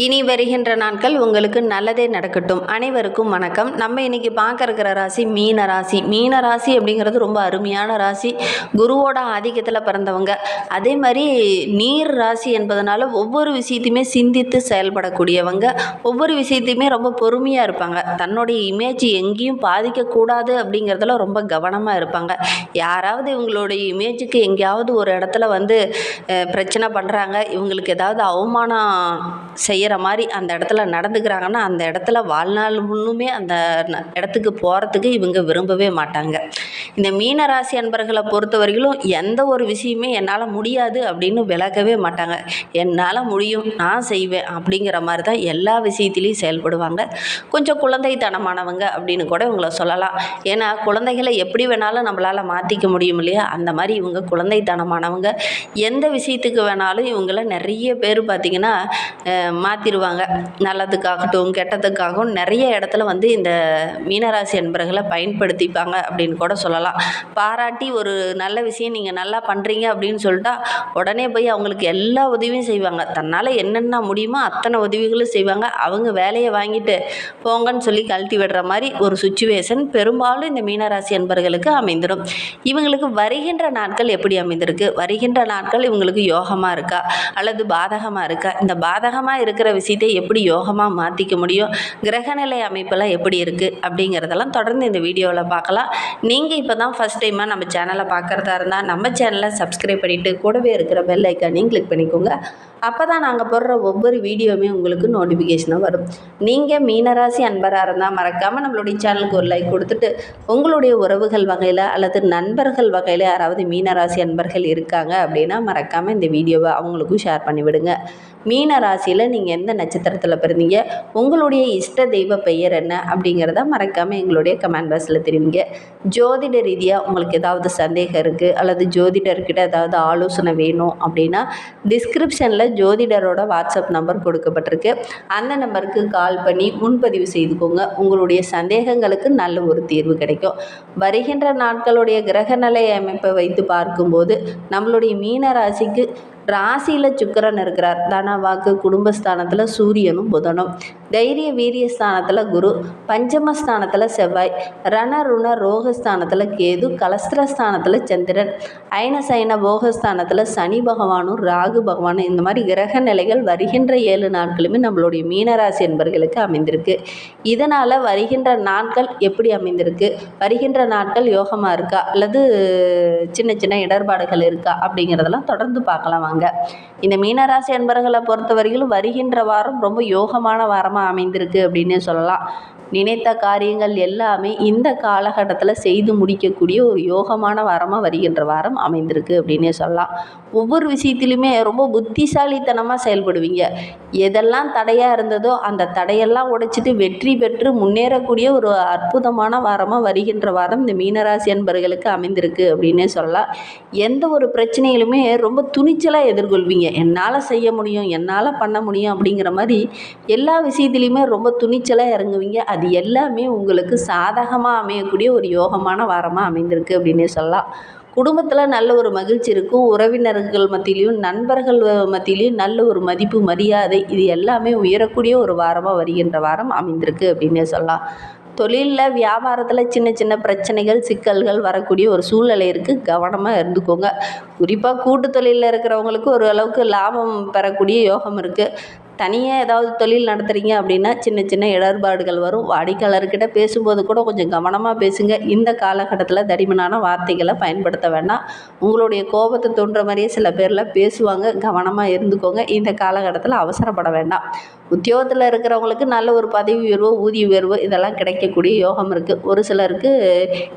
இனி வருகின்ற நாட்கள் உங்களுக்கு நல்லதே நடக்கட்டும். அனைவருக்கும் வணக்கம். நம்ம இன்னைக்கு பார்க்க இருக்கிற ராசி மீன ராசி. மீன ராசி அப்படிங்கிறது ரொம்ப அருமையான ராசி. குருவோட ஆதிக்கத்தில் பிறந்தவங்க. அதே மாதிரி நீர் ராசி என்பதனால ஒவ்வொரு விஷயத்தையுமே சிந்தித்து செயல்படக்கூடியவங்க. ஒவ்வொரு விஷயத்தையுமே ரொம்ப பொறுமையாக இருப்பாங்க. தன்னுடைய இமேஜ் எங்கேயும் பாதிக்கக்கூடாது அப்படிங்கிறதுல ரொம்ப கவனமாக இருப்பாங்க. யாராவது இவங்களுடைய இமேஜுக்கு எங்கேயாவது ஒரு இடத்துல வந்து பிரச்சனை பண்ணுறாங்க இவங்களுக்கு ஏதாவது அவமானம் செய்ய செய்கிற மாதிரி அந்த இடத்துல நடந்துக்கிறாங்கன்னா அந்த இடத்துல வாழ்நாள் முன்னுமே அந்த ந- இடத்துக்கு போகிறதுக்கு இவங்க விரும்பவே மாட்டாங்க. இந்த மீன ராசி அன்பர்களை பொறுத்த வரையிலும் எந்த ஒரு விஷயமே என்னால் முடியாது அப்படின்னு விளக்கவே மாட்டாங்க. என்னால் முடியும் நான் செய்வேன் அப்படிங்கிற மாதிரி தான் எல்லா விஷயத்திலையும் செயல்படுவாங்க. கொஞ்சம் குழந்தைத்தனமானவங்க அப்படின்னு கூட இவங்களை சொல்லலாம். ஏன்னா குழந்தைகளை எப்படி வேணாலும் நம்மளால் மாற்றிக்க முடியும் இல்லையா? அந்த மாதிரி இவங்க குழந்தைத்தனமானவங்க. எந்த விஷயத்துக்கு வேணாலும் இவங்கள நிறைய பேர் பார்த்திங்கன்னா மாற்றிடுவாங்க நல்லதுக்காகட்டும் கெட்டதுக்காகவும் நிறைய இடத்துல வந்து இந்த மீனராசி அன்பர்களை பயன்படுத்திப்பாங்க அப்படின்னு கூட சொல்லலாம். பாராட்டி ஒரு நல்ல விஷயம் நீங்கள் நல்லா பண்ணுறீங்க அப்படின்னு சொல்லிட்டா உடனே போய் அவங்களுக்கு எல்லா உதவியும் செய்வாங்க. தன்னால் என்னென்ன முடியுமோ அத்தனை உதவிகளும் செய்வாங்க. அவங்க வேலையை வாங்கிட்டு போங்கன்னு சொல்லி கழட்டி விடுற மாதிரி ஒரு சுச்சுவேஷன் பெரும்பாலும் இந்த மீனராசி அன்பர்களுக்கு அமைந்துடும் இவங்களுக்கு வருகின்ற நாட்கள் எப்படி அமைந்திருக்கு? வருகின்ற நாட்கள் இவங்களுக்கு யோகமாக இருக்கா? அல்லது பாதகமாக இருக்கா? இந்த பாதகமாக இருக்கிற விஷயத்தை எப்படி யோகமாக மாற்றிக்க முடியும்? கிரகநிலை அமைப்பெல்லாம் எப்படி இருக்குது அப்படிங்கிறதெல்லாம் தொடர்ந்து இந்த வீடியோவில் பார்க்கலாம். நீங்கள் இப்போ தான் ஃபஸ்ட் டைமாக நம்ம சேனலை பார்க்குறதா இருந்தால் நம்ம சேனலை சப்ஸ்கிரைப் பண்ணிவிட்டு கூடவே இருக்கிற பெல் ஐக்கானையும் கிளிக் பண்ணிக்கோங்க. அப்போ தான் நாங்கள் போடுற ஒவ்வொரு வீடியோவுமே உங்களுக்கு நோட்டிஃபிகேஷனாக வரும். நீங்கள் மீனராசி அன்பராக இருந்தால் மறக்காமல் நம்மளுடைய சேனலுக்கு ஒரு லைக் கொடுத்துட்டு உங்களுடைய உறவுகள் வகையில் அல்லது நண்பர்கள் வகையில் யாராவது மீனராசி அன்பர்கள் இருக்காங்க அப்படின்னா மறக்காமல் இந்த வீடியோவை அவங்களுக்கும் ஷேர் பண்ணிவிடுங்க. மீனராசியில் மீன ராசியில் நீங்கள் எந்த நட்சத்திரத்தில் பிறந்தீங்க? உங்களுடைய இஷ்ட தெய்வ பெயர் என்ன? அப்படிங்கிறத மறக்காமல் எங்களுடைய கமெண்ட் பாக்ஸில் தெரிவிங்க. ஜோதிட ரீதியாக உங்களுக்கு ஏதாவது சந்தேகம் இருக்குது அல்லது ஜோதிடர்கிட்ட ஏதாவது ஆலோசனை வேணும் அப்படின்னா டிஸ்கிரிப்ஷனில் ஜோதிடரோட வாட்ஸ்அப் நம்பர் கொடுக்கப்பட்டிருக்கு. அந்த நம்பருக்கு கால் பண்ணி முன்பதிவு செய்துக்கோங்க. உங்களுடைய சந்தேகங்களுக்கு நல்ல ஒரு தீர்வு கிடைக்கும். வருகின்ற நாட்களுடைய கிரகநிலை அமைப்பை வைத்து பார்க்கும்போது நம்மளுடைய மீன ராசிக்கு ராசியில் சுக்கரன் இருக்கிறார். தன வாக்கு குடும்பஸ்தானத்தில் சூரியனும் புதனும். தைரிய வீரிய ஸ்தானத்தில் குரு பஞ்சமஸ்தானத்தில் செவ்வாய் ரண ருண ரோகஸ்தானத்தில் கேது கலஸ்திரஸ்தானத்தில் சந்திரன் அயன சயன போகஸ்தானத்தில் சனி பகவானும் ராகு பகவானும் இந்த மாதிரி கிரக நிலைகள் வருகின்ற ஏழு நாட்களுமே நம்மளுடைய மீனராசி என்பர்களுக்கு அமைந்திருக்கு. இதனால் வருகின்ற நாட்கள் எப்படி அமைந்திருக்கு? வருகின்ற நாட்கள் யோகமாக இருக்கா? அல்லது சின்ன சின்ன இடர்பாடுகள் இருக்கா? அப்படிங்கிறதெல்லாம் தொடர்ந்து பார்க்கலாம் வாங்க. இந்த மீனராசி அன்பர்களை பொறுத்தவரையிலும் வருகின்ற வாரம் ரொம்ப யோகமான வாரமாக அமைந்திருக்கு அப்படின்னே சொல்லலாம். நினைத்த காரியங்கள் எல்லாமே இந்த காலகட்டத்தில் செய்து முடிக்கக்கூடிய ஒரு யோகமான வாரமாக வருகின்ற வாரம் அமைந்திருக்கு அப்படின்னே சொல்லலாம். ஒவ்வொரு விஷயத்திலுமே ரொம்ப புத்திசாலித்தனமாக செயல்படுவீங்க. எதெல்லாம் தடையாக இருந்ததோ அந்த தடையெல்லாம் உடைச்சிட்டு வெற்றி பெற்று முன்னேறக்கூடிய ஒரு அற்புதமான வாரமாக வருகின்ற வாரம் இந்த மீனராசி அன்பர்களுக்கு அமைந்திருக்கு அப்படின்னே சொல்லலாம். எந்த ஒரு பிரச்சனைகளுமே ரொம்ப துணிச்சலாக எதிர்கொள்வீங்க. என்னால் செய்ய முடியும் என்னால் பண்ண முடியும் அப்படிங்கிற மாதிரி எல்லா விஷயத்தையும் விஷயத்துலையுமே ரொம்ப துணிச்சலாக இறங்குவீங்க. அது எல்லாமே உங்களுக்கு சாதகமாக அமையக்கூடிய ஒரு யோகமான வாரமாக அமைந்திருக்கு அப்படின்னே சொல்லலாம். குடும்பத்தில் நல்ல ஒரு மகிழ்ச்சி இருக்கும். உறவினர்கள் மத்தியிலையும் நண்பர்கள் மத்தியிலையும் நல்ல ஒரு மதிப்பு மரியாதை இது எல்லாமே உயரக்கூடிய ஒரு வாரமாக வருகின்ற வாரம் அமைந்திருக்கு அப்படின்னே சொல்லலாம். தொழிலில் வியாபாரத்தில் சின்ன சின்ன பிரச்சனைகள் சிக்கல்கள் வரக்கூடிய ஒரு சூழ்நிலை இருக்குது கவனமாக இருந்துக்கோங்க. குறிப்பாக கூட்டு தொழிலில் இருக்கிறவங்களுக்கு ஒரு அளவுக்கு லாபம் பெறக்கூடிய யோகம் இருக்குது தனியாக ஏதாவது தொழில் நடத்துகிறீங்க அப்படின்னா சின்ன சின்ன இடர்பாடுகள் வரும். வாடிக்கையாளர்கிட்ட பேசும்போது கூட கொஞ்சம் கவனமாக பேசுங்க. இந்த காலகட்டத்தில் தடிமனான வார்த்தைகளை பயன்படுத்த வேண்டாம். உங்களுடைய கோபத்தை தோன்ற மாதிரியே சில பேரில் பேசுவாங்க. கவனமாக இருந்துக்கோங்க. இந்த காலகட்டத்தில் அவசரப்பட வேண்டாம். உத்தியோகத்தில் இருக்கிறவங்களுக்கு நல்ல ஒரு பதவி உயர்வு ஊதிய உயர்வு இதெல்லாம் கிடைக்கக்கூடிய யோகம் இருக்குது ஒரு சிலருக்கு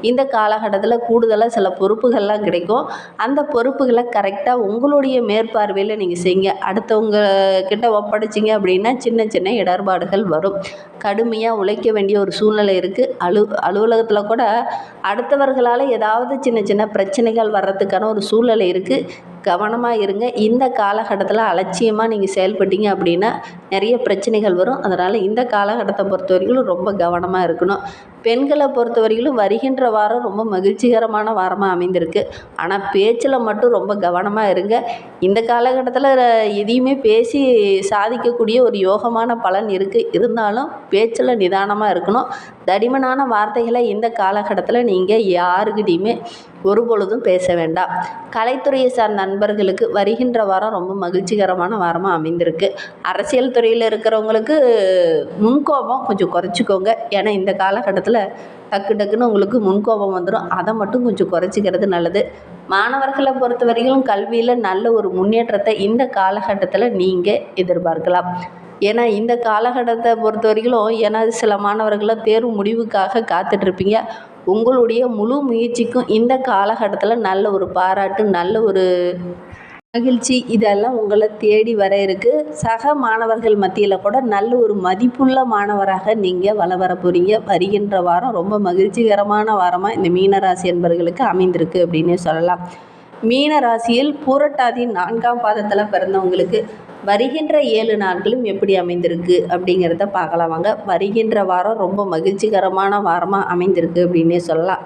இந்த காலகட்டத்தில் கூடுதலாக சில பொறுப்புகள்லாம் கிடைக்கும். அந்த பொறுப்புகளை கரெக்டாக உங்களுடைய மேற்பார்வையில் நீங்கள் செய்யுங்க. அடுத்தவங்க கிட்ட ஒப்படைச்சிங்க அப்படின்னா சின்ன சின்ன இடர்பாடுகள் வரும். கடுமையாக உழைக்க வேண்டிய ஒரு சூழ்நிலை இருக்குது அலு அலுவலகத்தில் கூட அடுத்தவர்களால் ஏதாவது சின்ன சின்ன பிரச்சனைகள் வர்றதுக்கான ஒரு சூழ்நிலை இருக்குது கவனமாக இருங்க. இந்த காலகட்டத்தில் அலட்சியமாக நீங்கள் செயல்பட்டீங்க அப்படின்னா நிறைய பிரச்சனைகள் வரும். அதனால் இந்த காலகட்டத்தை பொறுத்த வரைக்கும் ரொம்ப கவனமாக இருக்கணும். பெண்களை பொறுத்த வரைக்கும் வருகின்ற வாரம் ரொம்ப மகிழ்ச்சிகரமான வாரமாக அமைந்திருக்கு. ஆனால் பேச்சில் மட்டும் ரொம்ப கவனமாக இருங்க. இந்த காலகட்டத்தில் எதையுமே பேசி சாதிக்கக்கூடிய ஒரு யோகமான பலன் இருக்குது இருந்தாலும் பேச்சில் நிதானமாக இருக்கணும். தடிமனான வார்த்தைகளை இந்த காலகட்டத்தில் நீங்கள் யாருக்கிட்டையுமே ஒரு பொழுதும் பேச வேண்டாம் கலைத்துறையை சார்ந்த நண்பர்களுக்கு வருகின்ற வாரம் ரொம்ப மகிழ்ச்சிகரமான வாரமாக அமைந்திருக்கு. அரசியல் துறையில் இருக்கிறவங்களுக்கு முன்கோபம் கொஞ்சம் குறைச்சிக்கோங்க. ஏன்னா இந்த காலகட்டத்தில் டக்கு டக்குன்னு உங்களுக்கு முன்கோபம் வந்துடும் அதை மட்டும் கொஞ்சம் குறைச்சிக்கிறது நல்லது. மாணவர்களை பொறுத்த வரைக்கும் கல்வியில் நல்ல ஒரு முன்னேற்றத்தை இந்த காலகட்டத்தில் நீங்கள் எதிர்பார்க்கலாம். ஏன்னா இந்த காலகட்டத்தை பொறுத்த வரைக்கும் ஏன்னா சில மாணவர்களை தேர்வு முடிவுக்காக காத்துட்ருப்பீங்க உங்களுடைய முழு முயற்சிக்கும் இந்த காலகட்டத்தில் நல்ல ஒரு பாராட்டு நல்ல ஒரு மகிழ்ச்சி இதெல்லாம் உங்களை தேடி வர இருக்கு. சக மாணவர்கள் மத்தியில் கூட நல்ல ஒரு மதிப்புள்ள மாணவராக நீங்கள் வள வர போகிறீங்க வருகின்ற வாரம் ரொம்ப மகிழ்ச்சிகரமான வாரமாக இந்த மீனராசி என்பவர்களுக்கு அமைந்திருக்கு அப்படின்னே சொல்லலாம். மீன ராசியில் பூரட்டாதி நான்காம் பாதத்தில் பிறந்தவங்களுக்கு வருகின்ற ஏழு நாட்களும் எப்படி அமைந்திருக்கு அப்படிங்கிறத பார்க்கலாம் வாங்க. வருகின்ற வாரம் ரொம்ப மகிழ்ச்சிகரமான வாரமாக அமைந்திருக்கு அப்படின்னே சொல்லலாம்.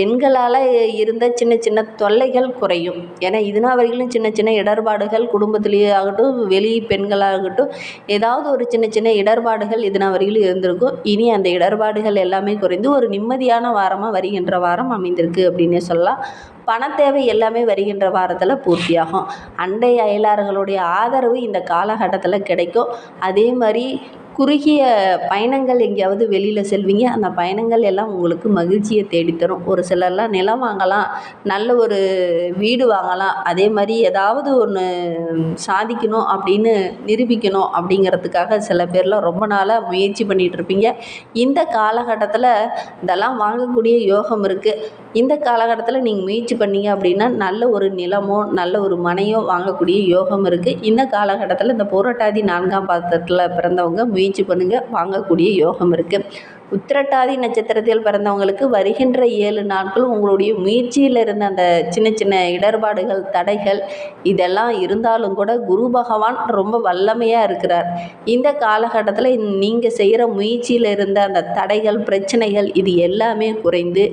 பெண்களால் இருந்த சின்ன சின்ன தொல்லைகள் குறையும். ஏன்னா இதுனா வரையிலும் சின்ன சின்ன இடர்பாடுகள் குடும்பத்திலேயே ஆகட்டும் வெளி பெண்களாகட்டும் ஏதாவது ஒரு சின்ன சின்ன இடர்பாடுகள் இதுனா வரையிலும் இருந்திருக்கும். இனி அந்த இடர்பாடுகள் எல்லாமே குறைந்து ஒரு நிம்மதியான வாரமாக வருகின்ற வாரம் அமைந்திருக்கு அப்படின்னே சொல்லலாம். பணத்தேவை எல்லாமே வருகின்ற வாரத்தில் பூர்த்தியாகும். அண்டை அயலார்களுடைய ஆதரவு இந்த காலகட்டத்தில் கிடைக்கும். அதே மாதிரி குறுகிய பயணங்கள் எங்கேயாவது வெளியில் செல்வீங்க. அந்த பயணங்கள் எல்லாம் உங்களுக்கு மகிழ்ச்சியை தேடித்தரும். ஒரு சிலர்லாம் நிலம் வாங்கலாம் நல்ல ஒரு வீடு வாங்கலாம் அதே மாதிரி ஏதாவது ஒன்று சாதிக்கணும் அப்படின்னு நிரூபிக்கணும் அப்படிங்கிறதுக்காக சில பேர்லாம் ரொம்ப நாளாக முயற்சி பண்ணிகிட்ருப்பீங்க இந்த காலகட்டத்தில் இதெல்லாம் வாங்கக்கூடிய யோகம் இருக்குது இந்த காலகட்டத்தில் நீங்கள் முயற்சி பண்ணீங்க அப்படின்னா நல்ல ஒரு நிலமோ நல்ல ஒரு மனையோ வாங்கக்கூடிய யோகம் இருக்குது இந்த காலகட்டத்தில் இந்த புரட்டாதி நான்காம் பாத்திரத்தில் பிறந்தவங்க முயற்சி முயற்சி பண்ணுங்கள் வாங்கக்கூடிய யோகம் இருக்குது உத்திரட்டாதி நட்சத்திரத்தில் பிறந்தவங்களுக்கு வருகின்ற ஏழு நாட்களும் உங்களுடைய முயற்சியில் இருந்த அந்த சின்ன சின்ன இடர்பாடுகள் தடைகள் இதெல்லாம் இருந்தாலும் கூட குரு பகவான் ரொம்ப வல்லமையாக இருக்கிறார். இந்த காலகட்டத்தில் நீங்கள் செய்கிற முயற்சியில் இருந்த அந்த தடைகள் பிரச்சனைகள் இது எல்லாமே குறைந்து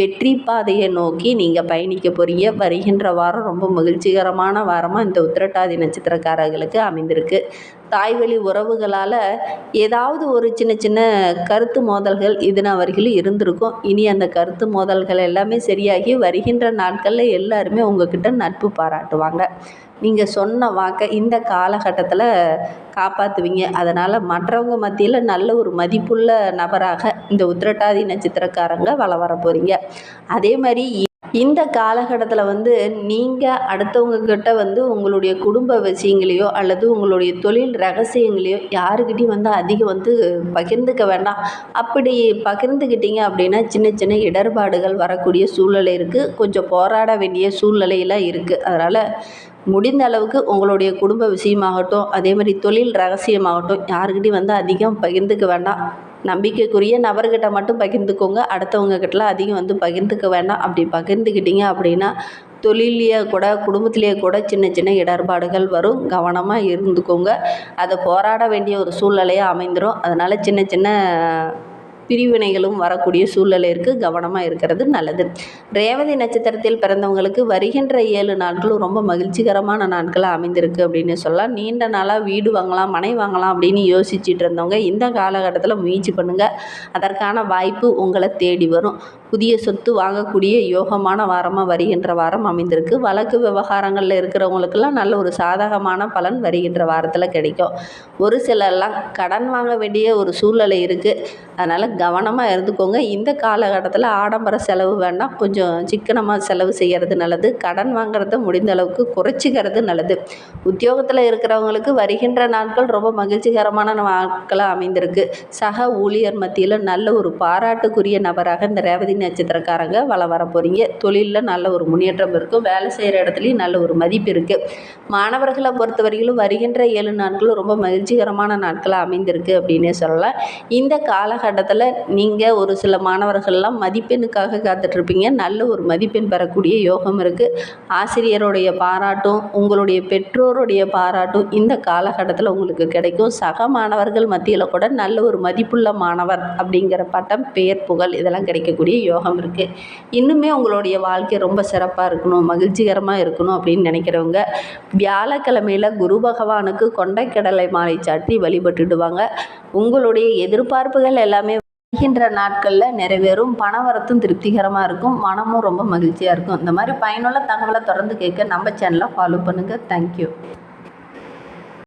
வெற்றி பாதையை நோக்கி நீங்கள் பயணிக்க போகிறீங்க வருகின்ற வாரம் ரொம்ப மகிழ்ச்சிகரமான வாரமாக இந்த உத்திரட்டாதி நட்சத்திரக்காரர்களுக்கு அமைந்திருக்கு. தாய்வழி உறவுகளால் ஏதாவது ஒரு சின்ன சின்ன கருத்து மோதல்கள் இதுனா வரையிலும் இருந்திருக்கும். இனி அந்த கருத்து மோதல்கள் எல்லாமே சரியாகி வருகின்ற நாட்களில் எல்லாருமே உங்ககிட்ட நட்பு பாராட்டுவாங்க. நீங்கள் சொன்ன வாக்கை இந்த காலகட்டத்தில் காப்பாற்றுவீங்க அதனால் மற்றவங்க மத்தியில் நல்ல ஒரு மதிப்புள்ள நபராக இந்த உத்திரட்டாதி நட்சத்திரக்காரங்க வள வர போகிறீங்க அதே மாதிரி இந்த காலகட்டத்தில் வந்து நீங்கள் அடுத்தவங்கக்கிட்ட வந்து உங்களுடைய குடும்ப விஷயங்களையோ அல்லது உங்களுடைய தொழில் ரகசியங்களையோ யாருக்கிட்டையும் வந்து அதிகம் வந்து பகிர்ந்துக்க வேண்டாம். அப்படி பகிர்ந்துக்கிட்டீங்க அப்படின்னா சின்ன சின்ன இடர்பாடுகள் வரக்கூடிய சூழ்நிலை இருக்குது கொஞ்சம் போராட வேண்டிய சூழ்நிலையெல்லாம் இருக்குது அதனால் முடிந்த அளவுக்கு உங்களுடைய குடும்ப விஷயமாகட்டும் அதே மாதிரி தொழில் ரகசியமாகட்டும் யாருக்கிட்டையும் வந்து அதிகம் பகிர்ந்துக்க வேண்டாம். நம்பிக்கைக்குரிய நபர்கிட்ட மட்டும் பகிர்ந்துக்கோங்க. அடுத்தவங்கக்கிட்டலாம் அதிகம் வந்து பகிர்ந்துக்க வேண்டாம். அப்படி பகிர்ந்துக்கிட்டீங்க அப்படின்னா தொழிலையே கூட குடும்பத்திலேயே கூட சின்ன சின்ன இடர்பாடுகள் வரும். கவனமாக இருந்துக்கோங்க. அதை போராட வேண்டிய ஒரு சூழ்நிலையாக அமைந்துடும் அதனால் சின்ன சின்ன பிரிவினைகளும் வரக்கூடிய சூழ்நிலை இருக்குது கவனமாக இருக்கிறது நல்லது. ரேவதி நட்சத்திரத்தில் பிறந்தவங்களுக்கு வருகின்ற ஏழு நாட்களும் ரொம்ப மகிழ்ச்சிகரமான நாட்களாக அமைந்திருக்கு அப்படின்னு சொல்லலாம். நீண்ட நாளாக வீடு வாங்கலாம் மனை வாங்கலாம் அப்படின்னு யோசிச்சுட்டு இருந்தவங்க இந்த காலகட்டத்தில் முயற்சி பண்ணுங்கள் அதற்கான வாய்ப்பு உங்களை தேடி வரும். புதிய சொத்து வாங்கக்கூடிய யோகமான வாரமாக வருகின்ற வாரம் அமைந்திருக்கு. வழக்கு விவகாரங்களில் இருக்கிறவங்களுக்கெல்லாம் நல்ல ஒரு சாதகமான பலன் வருகின்ற வாரத்தில் கிடைக்கும். ஒரு சிலர்லாம் கடன் வாங்க வேண்டிய ஒரு சூழ்நிலை இருக்குது அதனால் கவனமாக இருந்துக்கோங்க. இந்த காலகட்டத்தில் ஆடம்பர செலவு வேண்டாம். கொஞ்சம் சிக்கனமாக செலவு செய்கிறது நல்லது. கடன் வாங்குறத முடிந்த அளவுக்கு குறைச்சிக்கிறது நல்லது. உத்தியோகத்தில் இருக்கிறவங்களுக்கு வருகின்ற நாட்கள் ரொம்ப மகிழ்ச்சிகரமான நாட்களாக அமைந்திருக்கு. சக ஊழியர் மத்தியில் நல்ல ஒரு பாராட்டுக்குரிய நபராக இந்த ரேவதி நட்சத்திரக்காரங்க வள வர போகிறீங்க தொழிலில் நல்ல ஒரு முன்னேற்றம் இருக்கும் வேலை செய்கிற இடத்துலையும் நல்ல ஒரு மதிப்பு இருக்குது மாணவர்களை பொறுத்தவரையிலும் வருகின்ற ஏழு நாட்களும் ரொம்ப மகிழ்ச்சிகரமான நாட்களாக அமைந்திருக்கு அப்படின்னே சொல்லலாம். இந்த காலகட்டத்தில் நீங்கள் ஒரு சில மாணவர்கள்லாம் மதிப்பெண்ணுக்காக காத்துட்ருப்பீங்க. நல்ல ஒரு மதிப்பெண் பெறக்கூடிய யோகம் இருக்குது ஆசிரியருடைய பாராட்டும் உங்களுடைய பெற்றோருடைய பாராட்டும் இந்த காலகட்டத்தில் உங்களுக்கு கிடைக்கும். சக மாணவர்கள் மத்தியில் கூட நல்ல ஒரு மதிப்புள்ள மாணவர் அப்படிங்கிற பட்டம் பெயர் புகழ் இதெல்லாம் கிடைக்கக்கூடிய யோகம் இருக்குது இன்னுமே உங்களுடைய வாழ்க்கை ரொம்ப சிறப்பாக இருக்கணும் மகிழ்ச்சிகரமாக இருக்கணும் அப்படின்னு நினைக்கிறவங்க வியாழக்கிழமையில் குரு பகவானுக்கு கொண்டைக்கடலை மாலை சாற்றி வழிபட்டுடுவாங்க. உங்களுடைய எதிர்பார்ப்புகள் எல்லாமே வருகின்ற நாட்களில் நிறைவேறும். பணவரத்தும் திருப்திகரமாக இருக்கும். மனமும் ரொம்ப மகிழ்ச்சியாக இருக்கும். இந்த மாதிரி பயனுள்ள தகவலை தொடர்ந்து கேட்க நம்ம சேனலை ஃபாலோ பண்ணுங்கள் தேங்க்யூ